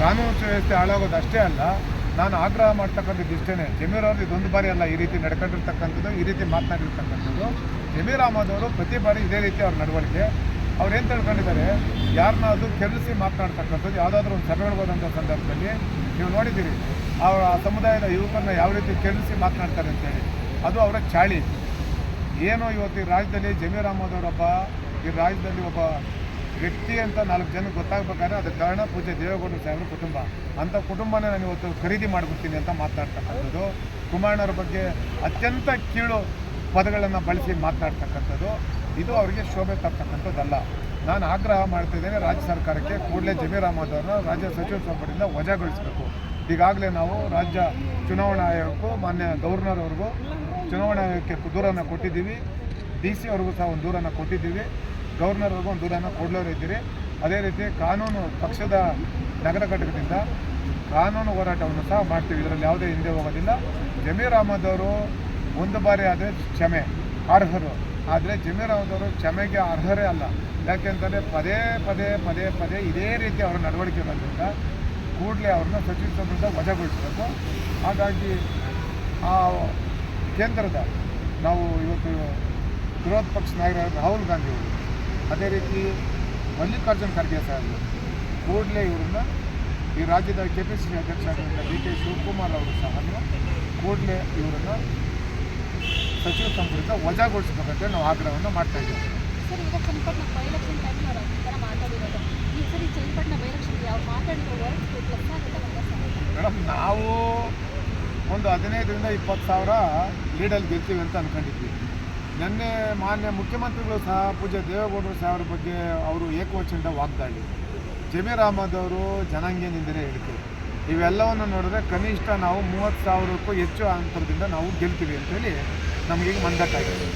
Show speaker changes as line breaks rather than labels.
ಕಾನೂನು ಸುವ್ಯವಸ್ಥೆ ಹಾಳಾಗೋದು ಅಷ್ಟೇ ಅಲ್ಲ, ನಾನು ಆಗ್ರಹ ಮಾಡ್ತಕ್ಕಂಥದ್ದು ಇಷ್ಟೇ ಜಮೀರ್ ಅವ್ರದ್ದು ಇದೊಂದು ಬಾರಿ ಅಲ್ಲ, ಈ ರೀತಿ ನಡ್ಕೊಂಡಿರ್ತಕ್ಕಂಥದ್ದು, ಈ ರೀತಿ ಮಾತನಾಡಿರ್ತಕ್ಕಂಥದ್ದು. ಜಮೀರ್ ಅಹಮದ್ ಅವರು ಪ್ರತಿ ಬಾರಿ ಇದೇ ರೀತಿ ಅವ್ರ ನಡವಳಿಕೆ. ಅವ್ರು ಏನು ತಿಳ್ಕೊಂಡಿದ್ದಾರೆ ಯಾರನ್ನಾದ್ರೂ ಕೆರಳಿಸಿ ಮಾತನಾಡ್ತಕ್ಕಂಥದ್ದು, ಯಾವುದಾದ್ರೂ ಒಂದು ಸಭೆಗಳಿಗೆ ಹೋದಂಥ ಸಂದರ್ಭದಲ್ಲಿ ನೀವು ನೋಡಿದ್ದೀರಿ, ಅವರ ಸಮುದಾಯದ ಯುವಕರನ್ನ ಯಾವ ರೀತಿ ಕೆರಳಿಸಿ ಮಾತನಾಡ್ತಾರೆ ಅಂತೇಳಿ. ಅದು ಅವರ ಚಾಳಿ. ಏನು ಇವತ್ತು ಈ ರಾಜ್ಯದಲ್ಲಿ ಜಮೀರ್ ಅಹಮದ್ ಅವರೊಬ್ಬ, ಈ ರಾಜ್ಯದಲ್ಲಿ ಒಬ್ಬ ವ್ಯಕ್ತಿ ಅಂತ ನಾಲ್ಕು ಜನಕ್ಕೆ ಗೊತ್ತಾಗಬೇಕಾದ್ರೆ ಅದಕ್ಕೆ ಕಾರಣ ಪೂಜೆ ದೇವೇಗೌಡರು ಸಾಹೇಬ್ರ ಕುಟುಂಬ. ಅಂಥ ಕುಟುಂಬನೇ ನಾನು ಇವತ್ತು ಖರೀದಿ ಮಾಡ್ಬಿಡ್ತೀನಿ ಅಂತ ಮಾತನಾಡ್ತಕ್ಕಂಥದ್ದು ಕುಮಾರಣ್ಣವ್ರ ಬಗ್ಗೆ ಅತ್ಯಂತ ಕೀಳು ಪದಗಳನ್ನು ಬಳಸಿ ಮಾತನಾಡ್ತಕ್ಕಂಥದ್ದು ಇದು ಅವರಿಗೆ ಶೋಭೆ ತರ್ತಕ್ಕಂಥದ್ದಲ್ಲ. ನಾನು ಆಗ್ರಹ ಮಾಡ್ತಿದ್ದೇನೆ ರಾಜ್ಯ ಸರ್ಕಾರಕ್ಕೆ ಕೂಡಲೇ ಜಮೀರ್ ಅಹಮದ್ ಅವರನ್ನ ರಾಜ್ಯ ಸಚಿವ ಸಂಪುಟದಿಂದ ವಜಾಗೊಳಿಸಬೇಕು. ಈಗಾಗಲೇ ನಾವು ರಾಜ್ಯ ಚುನಾವಣಾ ಆಯೋಗಕ್ಕೂ, ಮಾನ್ಯ ಗವರ್ನರ್ ಅವ್ರಿಗೂ ಚುನಾವಣಾ ಆಯೋಗಕ್ಕೆ ದೂರನ್ನು ಕೊಟ್ಟಿದ್ದೀವಿ. ಡಿ ಸಿ ಅವ್ರಿಗೂ ಸಹ ಒಂದು ದೂರನ್ನು ಕೊಟ್ಟಿದ್ದೀವಿ. ಗವರ್ನರ್ ಅವ್ರಿಗೂ ಒಂದು ದೂರನ್ನು ಕೊಡಲೋರು ಇದ್ದೀರಿ. ಅದೇ ರೀತಿ ಕಾನೂನು ಪಕ್ಷದ ನಗರ ಘಟಕದಿಂದ ಕಾನೂನು ಹೋರಾಟವನ್ನು ಸಹ ಮಾಡ್ತೀವಿ. ಇದರಲ್ಲಿ ಯಾವುದೇ ಹಿಂದೆ ಹೋಗೋದಿಲ್ಲ. ಜಮೀರ್ ಅಹಮದ್ ಅವರು ಒಂದು ಬಾರಿ ಆದರೆ ಕ್ಷಮೆ, ಅರ್ಹರು. ಆದರೆ ಜಮೀರ್ ಅಹಮದ್ ಅವರು ಕ್ಷಮೆಗೆ ಅರ್ಹರೇ ಅಲ್ಲ. ಯಾಕೆಂತಂದರೆ ಪದೇ ಪದೇ ಪದೇ ಪದೇ ಇದೇ ರೀತಿ ಅವರ ನಡವಳಿಕೆ ಬಂದಿದ್ದ ಕೂಡಲೇ ಅವ್ರನ್ನ ಸಚಿವ ಸಂಪುಟ ವಜಾಗೊಳಿಸಬೇಕು. ಹಾಗಾಗಿ ಆ ಕೇಂದ್ರದ ನಾವು ಇವತ್ತು ವಿರೋಧ ಪಕ್ಷ ನಾಯಕರಾದ ರಾಹುಲ್ ಗಾಂಧಿ ಅವರು ಅದೇ ರೀತಿ ಮಲ್ಲಿಕಾರ್ಜುನ್ ಖರ್ಗೆ ಸಾಹೇಬರು ಕೂಡಲೇ ಇವರನ್ನ ಈ ರಾಜ್ಯದ ಕೆ ಪಿ ಸಿ ಸಿ ಅಧ್ಯಕ್ಷ ಡಿ ಕೆ ಶಿವಕುಮಾರ್ ಅವರು ಸಹ ಕೂಡಲೇ ಇವರನ್ನು ಸಚಿವ ಸಂಪುಟದ ವಜಾಗೊಳಿಸಬೇಕಂತ ನಾವು ಆಗ್ರಹವನ್ನು ಮಾಡ್ತಾ ಇದ್ದೇವೆ. ಮೇಡಮ್ ನಾವು ಒಂದು ಹದಿನೈದರಿಂದ ಇಪ್ಪತ್ತು ಸಾವಿರ ಲೀಡಲ್ಲಿ ಗೆಲ್ತೀವಿ ಅಂತ ಅಂದ್ಕೊಂಡಿದ್ವಿ ನಿನ್ನೆ ಮಾನ್ಯ ಮುಖ್ಯಮಂತ್ರಿಗಳು ಸಹ ಪೂಜ್ಯ ದೇವೇಗೌಡರು ಸಹ ಅವರ ಬಗ್ಗೆ ಅವರು ಏಕವಚನದ ವಾಗ್ದಾಳಿ. ಜಮೀರ್ ಅಹಮದ್ ಅವರು ಜನಾಂಗೀಯ ನಿಂದನೆ ಹೇಳಿಕೆ ಇವೆಲ್ಲವನ್ನು ನೋಡಿದ್ರೆ ಕನಿಷ್ಠ ನಾವು ಮೂವತ್ತು ಸಾವಿರಕ್ಕೂ ಹೆಚ್ಚು ಅಂತರದಿಂದ ನಾವು ಗೆಲ್ತೀವಿ ಅಂತೇಳಿ ನಮಗೀಗ ಮಂದಕ್ಕಾಗಿದೆ